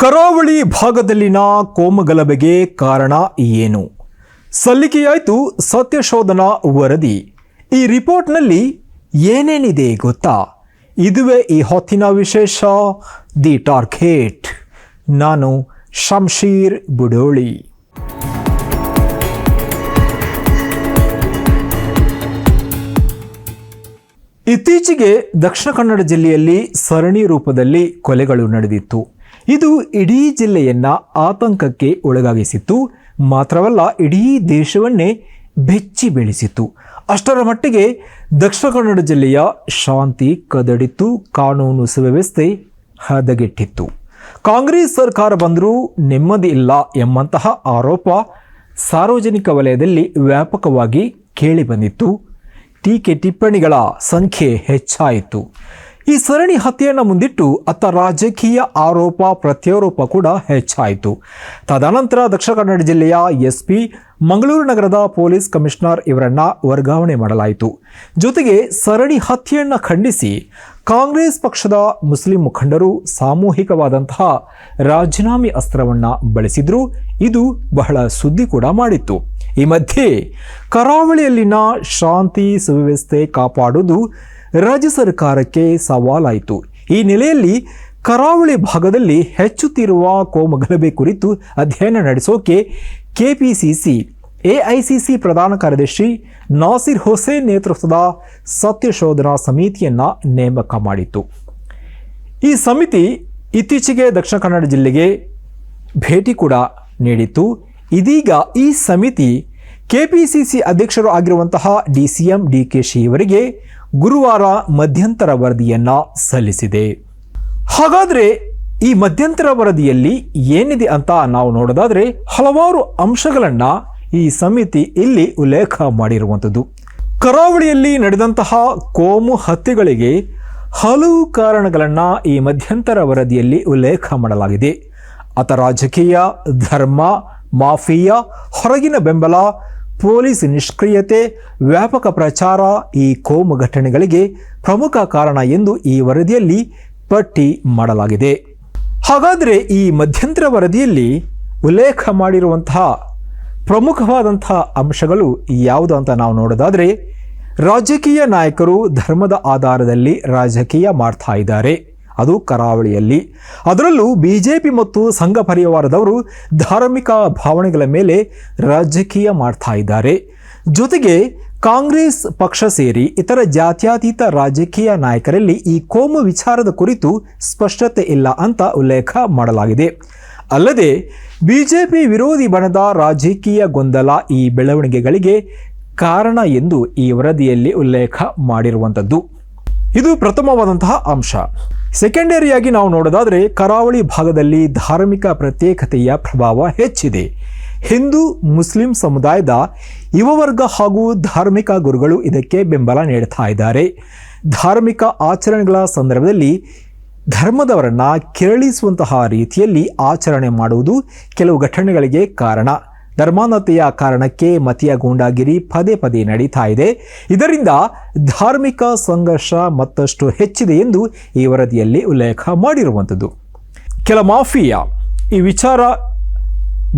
ಕರಾವಳಿ ಭಾಗದಲ್ಲಿನ ಕೋಮಗಲಭೆಗೆ ಕಾರಣ ಏನು? ಸಲ್ಲಿಕೆಯಾಯಿತು ಸತ್ಯಶೋಧನಾ ವರದಿ. ಈ ರಿಪೋರ್ಟ್ನಲ್ಲಿ ಏನೇನಿದೆ ಗೊತ್ತಾ? ಇದುವೇ ಈ ಹೊತ್ತಿನ ವಿಶೇಷ. ದಿ ಟಾರ್ಕೇಟ್ ನಾನು ಶಂಶೀರ್ ಬುಡೋಳಿ. ಇತ್ತೀಚೆಗೆ ದಕ್ಷಿಣ ಕನ್ನಡ ಜಿಲ್ಲೆಯಲ್ಲಿ ಸರಣಿ ರೂಪದಲ್ಲಿ ಕೊಲೆಗಳು ನಡೆದಿತ್ತು. ಇದು ಇಡೀ ಜಿಲ್ಲೆಯನ್ನ ಆತಂಕಕ್ಕೆ ಒಳಗಾಗಿಸಿತ್ತು. ಮಾತ್ರವಲ್ಲ, ಇಡೀ ದೇಶವನ್ನೇ ಬೆಚ್ಚಿ ಬೀಳಿಸಿತ್ತು. ಅಷ್ಟರ ಮಟ್ಟಿಗೆ ದಕ್ಷಿಣ ಕನ್ನಡ ಜಿಲ್ಲೆಯ ಶಾಂತಿ ಕದಡಿತು ಕಾನೂನು ಸುವ್ಯವಸ್ಥೆ ಹದಗೆಟ್ಟಿತ್ತು. ಕಾಂಗ್ರೆಸ್ ಸರ್ಕಾರ ಬಂದರೂ ನೆಮ್ಮದಿ ಇಲ್ಲ ಎಂಬಂತಹ ಆರೋಪ ಸಾರ್ವಜನಿಕ ವಲಯದಲ್ಲಿ ವ್ಯಾಪಕವಾಗಿ ಕೇಳಿಬಂದಿತ್ತು ಟೀಕೆ ಟಿಪ್ಪಣಿಗಳ ಸಂಖ್ಯೆ ಹೆಚ್ಚಾಯಿತು. ಈ ಸರಣಿ ಹತ್ಯೆಯನ್ನು ಮುಂದಿಟ್ಟು ಅತ್ತ ರಾಜಕೀಯ ಆರೋಪ ಪ್ರತ್ಯಾರೋಪ ಕೂಡ ಹೆಚ್ಚಾಯಿತು. ತದನಂತರ ದಕ್ಷಿಣ ಕನ್ನಡ ಜಿಲ್ಲೆಯ ಎಸ್ಪಿ ಮಂಗಳೂರು ನಗರದ ಪೊಲೀಸ್ ಕಮಿಷನರ್ ಇವರನ್ನ ವರ್ಗಾವಣೆ ಮಾಡಲಾಯಿತು. ಜೊತೆಗೆ ಸರಣಿ ಹತ್ಯೆಯನ್ನು ಖಂಡಿಸಿ ಕಾಂಗ್ರೆಸ್ ಪಕ್ಷದ ಮುಸ್ಲಿಂ ಮುಖಂಡರು ಸಾಮೂಹಿಕವಾದಂತಹ ರಾಜೀನಾಮೆ ಅಸ್ತ್ರವನ್ನು ಬಳಸಿದ್ರು. ಇದು ಬಹಳ ಸುದ್ದಿ ಕೂಡ ಮಾಡಿತ್ತು. ಈ ಮಧ್ಯೆ ಕರಾವಳಿಯಲ್ಲಿನ ಶಾಂತಿ ಸುವ್ಯವಸ್ಥೆ ಕಾಪಾಡುವುದು ರಾಜ್ಯ ಸರ್ಕಾರಕ್ಕೆ ಸವಾಲಾಯಿತು. ಈ ನೆಲೆಯಲ್ಲಿ ಕರಾವಳಿ ಭಾಗದಲ್ಲಿ ಹೆಚ್ಚುತ್ತಿರುವ ಕೋಮಗಲಭೆ ಕುರಿತು ಅಧ್ಯಯನ ನಡೆಸೋಕೆ ಕೆಪಿಸಿಸಿ, ಎಐಸಿಸಿ ಪ್ರಧಾನ ಕಾರ್ಯದರ್ಶಿ ನಾಸಿರ್ ಹುಸೇನ್ ನೇತೃತ್ವದ ಸತ್ಯಶೋಧನಾ ಸಮಿತಿಯನ್ನು ನೇಮಕ ಮಾಡಿತ್ತು. ಈ ಸಮಿತಿ ಇತ್ತೀಚೆಗೆ ದಕ್ಷಿಣ ಕನ್ನಡ ಜಿಲ್ಲೆಗೆ ಭೇಟಿ ಕೂಡ ನೀಡಿತ್ತು. ಇದೀಗ ಈ ಸಮಿತಿ ಕೆಪಿಸಿಸಿ ಅಧ್ಯಕ್ಷರು ಆಗಿರುವಂತಹ D C M D K she ಗುರುವಾರ ಮಧ್ಯಂತರ ವರದಿಯನ್ನ ಸಲ್ಲಿಸಿದೆ. ಹಾಗಾದ್ರೆ ಈ ಮಧ್ಯಂತರ ವರದಿಯಲ್ಲಿ ಏನಿದೆ ಅಂತ ನಾವು ನೋಡೋದಾದ್ರೆ ಹಲವಾರು ಅಂಶಗಳನ್ನ ಈ ಸಮಿತಿ ಇಲ್ಲಿ ಉಲ್ಲೇಖ ಮಾಡಿರುವಂಥದ್ದು. ಕರಾವಳಿಯಲ್ಲಿ ನಡೆದಂತಹ ಕೋಮು ಹತ್ಯೆಗಳಿಗೆ ಹಲವು ಕಾರಣಗಳನ್ನ ಈ ಮಧ್ಯಂತರ ವರದಿಯಲ್ಲಿ ಉಲ್ಲೇಖ ಮಾಡಲಾಗಿದೆ. ಆತ ರಾಜಕೀಯ ಧರ್ಮ, ಮಾಫಿಯಾ, ಹೊರಗಿನ ಬೆಂಬಲ ಪೊಲೀಸ್ ನಿಷ್ಕ್ರಿಯತೆ, ವ್ಯಾಪಕ ಪ್ರಚಾರ ಈ ಕೋಮು ಘಟನೆಗಳಿಗೆ ಪ್ರಮುಖ ಕಾರಣ ಎಂದು ಈ ವರದಿಯಲ್ಲಿ ಪಟ್ಟಿ ಮಾಡಲಾಗಿದೆ. ಹಾಗಾದರೆ ಈ ಮಧ್ಯಂತರ ವರದಿಯಲ್ಲಿ ಉಲ್ಲೇಖ ಮಾಡಿರುವಂತಹ ಪ್ರಮುಖವಾದಂತಹ ಅಂಶಗಳು ಯಾವುದು ಅಂತ ನಾವು ನೋಡೋದಾದರೆ, ರಾಜಕೀಯ ನಾಯಕರು ಧರ್ಮದ ಆಧಾರದಲ್ಲಿ ರಾಜಕೀಯ ಮಾಡ್ತಾ ಇದ್ದಾರೆ. ಅದು ಕರಾವಳಿಯಲ್ಲಿ. ಅದರಲ್ಲೂ ಬಿಜೆಪಿ ಮತ್ತು ಸಂಘ ಪರಿವಾರದವರು ಧಾರ್ಮಿಕ ಭಾವನೆಗಳ ಮೇಲೆ ರಾಜಕೀಯ ಮಾಡ್ತಾ ಇದ್ದಾರೆ. ಜೊತೆಗೆ ಕಾಂಗ್ರೆಸ್ ಪಕ್ಷ ಸೇರಿ ಇತರ ಜಾತ್ಯತೀತ ರಾಜಕೀಯ ನಾಯಕರಲ್ಲಿ ಈ ಕೋಮು ವಿಚಾರದ ಕುರಿತು ಸ್ಪಷ್ಟತೆ ಇಲ್ಲ ಅಂತ ಉಲ್ಲೇಖ ಮಾಡಲಾಗಿದೆ. ಅಲ್ಲದೆ ಬಿಜೆಪಿ ವಿರೋಧಿ ಬಣದ ರಾಜಕೀಯ ಗೊಂದಲ ಈ ಬೆಳವಣಿಗೆಗಳಿಗೆ ಕಾರಣ ಎಂದು ಈ ವರದಿಯಲ್ಲಿ ಉಲ್ಲೇಖ ಮಾಡಿರುವಂಥದ್ದು. ಇದು ಪ್ರಥಮವಾದಂತಹ ಅಂಶ. ಸೆಕೆಂಡರಿಯಾಗಿ ನಾವು ನೋಡೋದಾದರೆ, ಕರಾವಳಿ ಭಾಗದಲ್ಲಿ ಧಾರ್ಮಿಕ ಪ್ರತ್ಯೇಕತೆಯ ಪ್ರಭಾವ ಹೆಚ್ಚಿದೆ. ಹಿಂದೂ, ಮುಸ್ಲಿಂ ಸಮುದಾಯದ ಯುವವರ್ಗ ಹಾಗೂ ಧಾರ್ಮಿಕ ಗುರುಗಳು ಇದಕ್ಕೆ ಬೆಂಬಲ ನೀಡ್ತಾ ಇದ್ದಾರೆ. ಧಾರ್ಮಿಕ ಆಚರಣೆಗಳ ಸಂದರ್ಭದಲ್ಲಿ ಧರ್ಮದವರನ್ನು ಕೆರಳಿಸುವಂತಹ ರೀತಿಯಲ್ಲಿ ಆಚರಣೆ ಮಾಡುವುದು ಕೆಲವು ಘಟನೆಗಳಿಗೆ ಕಾರಣ. ಧರ್ಮಾನತೆಯ ಕಾರಣಕ್ಕೆ ಮತೀಯ ಗೂಂಡಾಗಿರಿ ಪದೇ ಪದೇ ನಡೀತಾ ಇದೆ. ಇದರಿಂದ ಧಾರ್ಮಿಕ ಸಂಘರ್ಷ ಮತ್ತಷ್ಟು ಹೆಚ್ಚಿದೆ ಎಂದು ಈ ವರದಿಯಲ್ಲಿ ಉಲ್ಲೇಖ ಮಾಡಿರುವಂಥದ್ದು. ಕೆಲ ಮಾಫಿಯಾ ಈ ವಿಚಾರ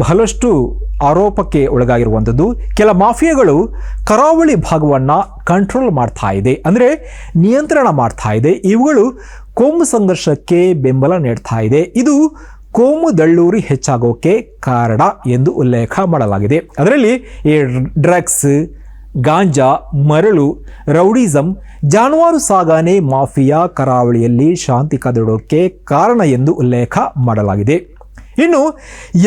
ಬಹಳಷ್ಟು ಆರೋಪಕ್ಕೆ ಒಳಗಾಗಿರುವಂಥದ್ದು. ಕೆಲ ಮಾಫಿಯಾಗಳು ಕರಾವಳಿ ಭಾಗವನ್ನು ಕಂಟ್ರೋಲ್ ಮಾಡ್ತಾ ಇದೆ, ಅಂದರೆ ನಿಯಂತ್ರಣ ಮಾಡ್ತಾ ಇದೆ. ಇವುಗಳು ಕೋಮು ಸಂಘರ್ಷಕ್ಕೆ ಬೆಂಬಲ ನೀಡ್ತಾ ಇದೆ. ಇದು ಕೋಮು ದಳ್ಳೂರಿ ಹೆಚ್ಚಾಗೋಕೆ ಕಾರಣ ಎಂದು ಉಲ್ಲೇಖ ಮಾಡಲಾಗಿದೆ. ಅದರಲ್ಲಿ ಈ ಡ್ರಗ್ಸ್, ಗಾಂಜಾ, ಮರಳು, ರೌಡಿಸಂ, ಜಾನುವಾರು ಸಾಗಾಣೆ, ಮಾಫಿಯಾ, ಕರಾವಳಿಯಲ್ಲಿ ಶಾಂತಿ ಕದಡೋಕೆ ಕಾರಣ ಎಂದು ಉಲ್ಲೇಖ ಮಾಡಲಾಗಿದೆ. ಇನ್ನು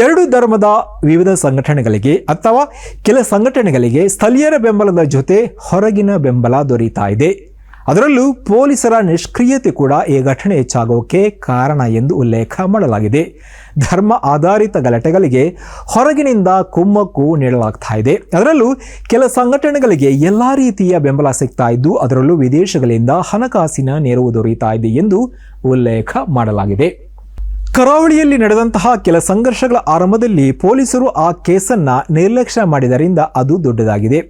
ಎರಡು ಧರ್ಮದ ವಿವಿಧ ಸಂಘಟನೆಗಳಿಗೆ ಅಥವಾ ಕೆಲ ಸಂಘಟನೆಗಳಿಗೆ ಸ್ಥಳೀಯರ ಬೆಂಬಲದ ಜೊತೆ ಹೊರಗಿನ ಬೆಂಬಲ ದೊರೀತಾ ಇದೆ. ಅದರಲ್ಲೂ ಪೊಲೀಸರ ನಿಷ್ಕ್ರಿಯತೆ ಕೂಡ ಈ ಘಟನೆ ಹೆಚ್ಚಾಗೋಕೆ ಕಾರಣ ಎಂದು ಉಲ್ಲೇಖ ಮಾಡಲಾಗಿದೆ. ಧರ್ಮ ಆಧಾರಿತ ಗಲಾಟೆಗಳಿಗೆ ಹೊರಗಿನಿಂದ ಕುಮ್ಮಕ್ಕು ನೀಡಲಾಗ್ತಾ ಇದೆ. ಅದರಲ್ಲೂ ಕೆಲ ಸಂಘಟನೆಗಳಿಗೆ ಎಲ್ಲ ರೀತಿಯ ಬೆಂಬಲ ಸಿಗ್ತಾ ಇದ್ದು, ಅದರಲ್ಲೂ ವಿದೇಶಗಳಿಂದ ಹಣಕಾಸಿನ ನೆರವು ದೊರೆಯುತ್ತಾ ಇದೆ ಎಂದು ಉಲ್ಲೇಖ ಮಾಡಲಾಗಿದೆ. ಕರಾವಳಿಯಲ್ಲಿ ನಡೆದಂತಹ ಕೆಲ ಸಂಘರ್ಷಗಳ ಆರಂಭದಲ್ಲಿ ಪೊಲೀಸರು ಆ ಕೇಸನ್ನ ನಿರ್ಲಕ್ಷ್ಯ ಮಾಡಿದರಿಂದ ಅದು ದೊಡ್ಡದಾಗಿದೆ.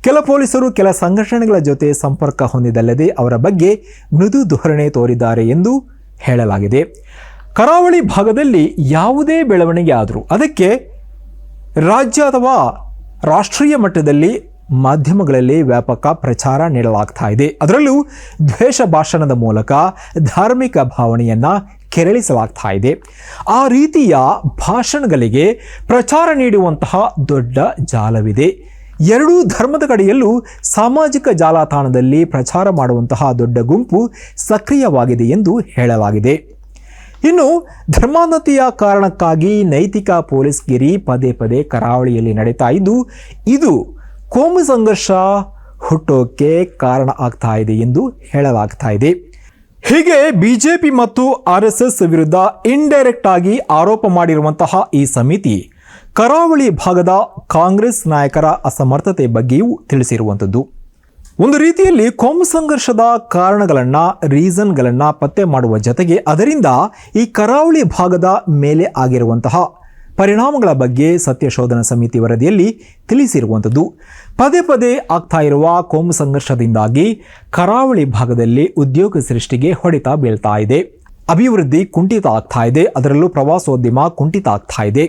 ಕೆಲ ಪೊಲೀಸರು ಕೆಲ ಸಂಘಟನೆಗಳ ಜೊತೆ ಸಂಪರ್ಕ ಹೊಂದಿದಲ್ಲದೆ ಅವರ ಬಗ್ಗೆ ಮೃದು ಧೋರಣೆ ತೋರಿದ್ದಾರೆ ಎಂದು ಹೇಳಲಾಗಿದೆ. ಕರಾವಳಿ ಭಾಗದಲ್ಲಿ ಯಾವುದೇ ಬೆಳವಣಿಗೆ ಆದರೂ ಅದಕ್ಕೆ ರಾಜ್ಯ ಅಥವಾ ರಾಷ್ಟ್ರೀಯ ಮಟ್ಟದಲ್ಲಿ ಮಾಧ್ಯಮಗಳಲ್ಲಿ ವ್ಯಾಪಕ ಪ್ರಚಾರ ನೀಡಲಾಗ್ತಾ ಇದೆ. ಅದರಲ್ಲೂ ದ್ವೇಷ ಭಾಷಣದ ಮೂಲಕ ಧಾರ್ಮಿಕ ಭಾವನೆಯನ್ನ ಕೆರಳಿಸಲಾಗ್ತಾ ಇದೆ ಆ ರೀತಿಯ ಭಾಷಣಗಳಿಗೆ ಪ್ರಚಾರ ನೀಡುವಂತಹ ದೊಡ್ಡ ಜಾಲವಿದೆ. ಎರಡೂ ಧರ್ಮದ ಕಡೆಯಲ್ಲೂ ಸಾಮಾಜಿಕ ಜಾಲತಾಣದಲ್ಲಿ ಪ್ರಚಾರ ಮಾಡುವಂತಹ ದೊಡ್ಡ ಗುಂಪು ಸಕ್ರಿಯವಾಗಿದೆ ಎಂದು ಹೇಳಲಾಗಿದೆ. ಇನ್ನು ಧರ್ಮಾಂಧತೆಯ ಕಾರಣಕ್ಕಾಗಿ ನೈತಿಕ ಪೊಲೀಸ್ಗಿರಿ ಪದೇ ಪದೇ ಕರಾವಳಿಯಲ್ಲಿ ನಡೀತಾ ಇದ್ದು, ಇದು ಕೋಮು ಸಂಘರ್ಷ ಹುಟ್ಟೋಕೆ ಕಾರಣ ಆಗ್ತಾ ಇದೆ ಎಂದು ಹೇಳಲಾಗ್ತಾ ಇದೆ ಹೀಗೆ ಬಿಜೆಪಿ ಮತ್ತು ಆರ್ ಎಸ್ ಎಸ್ ವಿರುದ್ಧ ಇಂಡೈರೆಕ್ಟ್ ಆಗಿ ಆರೋಪ ಮಾಡಿರುವಂತಹ ಈ ಸಮಿತಿ, ಕರಾವಳಿ ಭಾಗದ ಕಾಂಗ್ರೆಸ್ ನಾಯಕರ ಅಸಮರ್ಥತೆ ಬಗ್ಗೆಯೂ ತಿಳಿಸಿರುವಂಥದ್ದು. ಒಂದು ರೀತಿಯಲ್ಲಿ ಕೋಮು ಸಂಘರ್ಷದ ಕಾರಣಗಳನ್ನ ರೀಸನ್ಗಳನ್ನು ಪತ್ತೆ ಮಾಡುವ ಜೊತೆಗೆ ಅದರಿಂದ ಈ ಕರಾವಳಿ ಭಾಗದ ಮೇಲೆ ಆಗಿರುವಂತಹ ಪರಿಣಾಮಗಳ ಬಗ್ಗೆ ಸತ್ಯಶೋಧನಾ ಸಮಿತಿ ವರದಿಯಲ್ಲಿ ತಿಳಿಸಿರುವಂಥದ್ದು, ಪದೇ ಪದೇ ಆಗ್ತಾ ಇರುವ ಕೋಮು ಸಂಘರ್ಷದಿಂದಾಗಿ ಕರಾವಳಿ ಭಾಗದಲ್ಲಿ ಉದ್ಯೋಗ ಸೃಷ್ಟಿಗೆ ಹೊಡೆತ ಬೀಳ್ತಾ ಇದೆ. ಅಭಿವೃದ್ಧಿ ಕುಂಠಿತ ಆಗ್ತಾ ಇದೆ, ಅದರಲ್ಲೂ ಪ್ರವಾಸೋದ್ಯಮ ಕುಂಠಿತ ಆಗ್ತಾ ಇದೆ.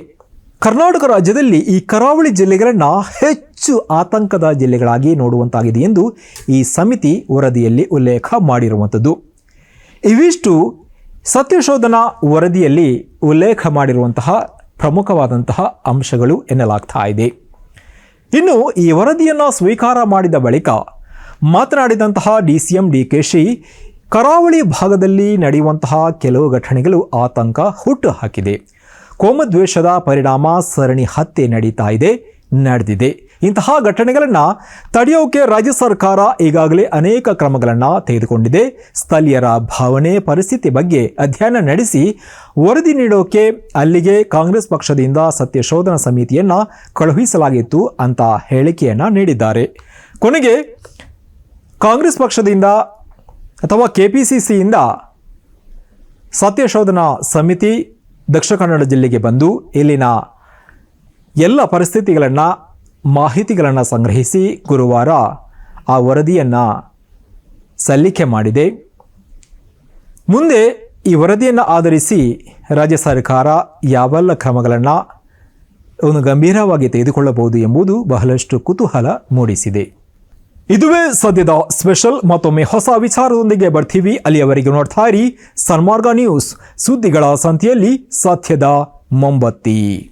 ಕರ್ನಾಟಕ ರಾಜ್ಯದಲ್ಲಿ ಈ ಕರಾವಳಿ ಜಿಲ್ಲೆಗಳನ್ನು ಹೆಚ್ಚು ಆತಂಕದ ಜಿಲ್ಲೆಗಳಾಗಿ ನೋಡುವಂತಾಗಿದೆ ಎಂದು ಈ ಸಮಿತಿ ವರದಿಯಲ್ಲಿ ಉಲ್ಲೇಖ ಮಾಡಿರುವಂಥದ್ದು. ಇವಿಷ್ಟು ಸತ್ಯಶೋಧನಾ ವರದಿಯಲ್ಲಿ ಉಲ್ಲೇಖ ಮಾಡಿರುವಂತಹ ಪ್ರಮುಖವಾದಂತಹ ಅಂಶಗಳು ಎನ್ನಲಾಗ್ತಾ ಇದೆ. ಇನ್ನು ಈ ವರದಿಯನ್ನು ಸ್ವೀಕಾರ ಮಾಡಿದ ಬಳಿಕ ಮಾತನಾಡಿದಂತಹ D C M D K she ಕರಾವಳಿ ಭಾಗದಲ್ಲಿ ನಡೆಯುವಂತಹ ಕೆಲವು ಘಟನೆಗಳು ಆತಂಕ ಹುಟ್ಟು ಹಾಕಿದೆ ಕೋಮದ್ವೇಷದ ಪರಿಣಾಮ ಸರಣಿ ಹತ್ಯೆ ನಡೀತಾ ಇದೆ, ನಡೆದಿದೆ. ಇಂತಹ ಘಟನೆಗಳನ್ನು ತಡೆಯೋಕೆ ರಾಜ್ಯ ಸರ್ಕಾರ ಈಗಾಗಲೇ ಅನೇಕ ಕ್ರಮಗಳನ್ನು ತೆಗೆದುಕೊಂಡಿದೆ. ಸ್ಥಳೀಯರ ಭಾವನೆ, ಪರಿಸ್ಥಿತಿ ಬಗ್ಗೆ ಅಧ್ಯಯನ ನಡೆಸಿ ವರದಿ ನೀಡೋಕೆ ಅಲ್ಲಿಗೆ ಕಾಂಗ್ರೆಸ್ ಪಕ್ಷದಿಂದ ಸತ್ಯಶೋಧನಾ ಸಮಿತಿಯನ್ನು ಕಳುಹಿಸಲಾಗಿತ್ತು ಅಂತ ಹೇಳಿಕೆಯನ್ನು ನೀಡಿದ್ದಾರೆ. ಕೊನೆಗೆ ಕಾಂಗ್ರೆಸ್ ಪಕ್ಷದಿಂದ ಅಥವಾ ಕೆ ಪಿ ಸಿ ಸಿಯಿಂದ ಸತ್ಯಶೋಧನಾ ಸಮಿತಿ ದಕ್ಷಿಣ ಕನ್ನಡ ಜಿಲ್ಲೆಗೆ ಬಂದು ಇಲ್ಲಿನ ಎಲ್ಲ ಪರಿಸ್ಥಿತಿಗಳನ್ನು ಮಾಹಿತಿಗಳನ್ನು ಸಂಗ್ರಹಿಸಿ ಗುರುವಾರ ಆ ವರದಿಯನ್ನು ಸಲ್ಲಿಕೆ ಮಾಡಿದೆ. ಮುಂದೆ ಈ ವರದಿಯನ್ನು ಆಧರಿಸಿ ರಾಜ್ಯ ಸರ್ಕಾರ ಯಾವೆಲ್ಲ ಕ್ರಮಗಳನ್ನು ಒಂದು ಗಂಭೀರವಾಗಿ ತೆಗೆದುಕೊಳ್ಳಬಹುದು ಎಂಬುದು ಬಹಳಷ್ಟು ಕುತೂಹಲ ಮೂಡಿಸಿದೆ. ಇದುವೇ ಸದ್ಯದ ಸ್ಪೆಷಲ್ ಮತ್ತೊಮ್ಮೆ ಹೊಸ ವಿಚಾರದೊಂದಿಗೆ ಬರ್ತೀವಿ. ಅಲ್ಲಿಯವರೆಗೆ ನೋಡ್ತಾ ಇರಿ ಸನ್ಮಾರ್ಗ ನ್ಯೂಸ್ ಸುದ್ದಿಗಳ ಸಂತೆಯಲ್ಲಿ ಸತ್ಯದ ಮೊಂಬತ್ತಿ.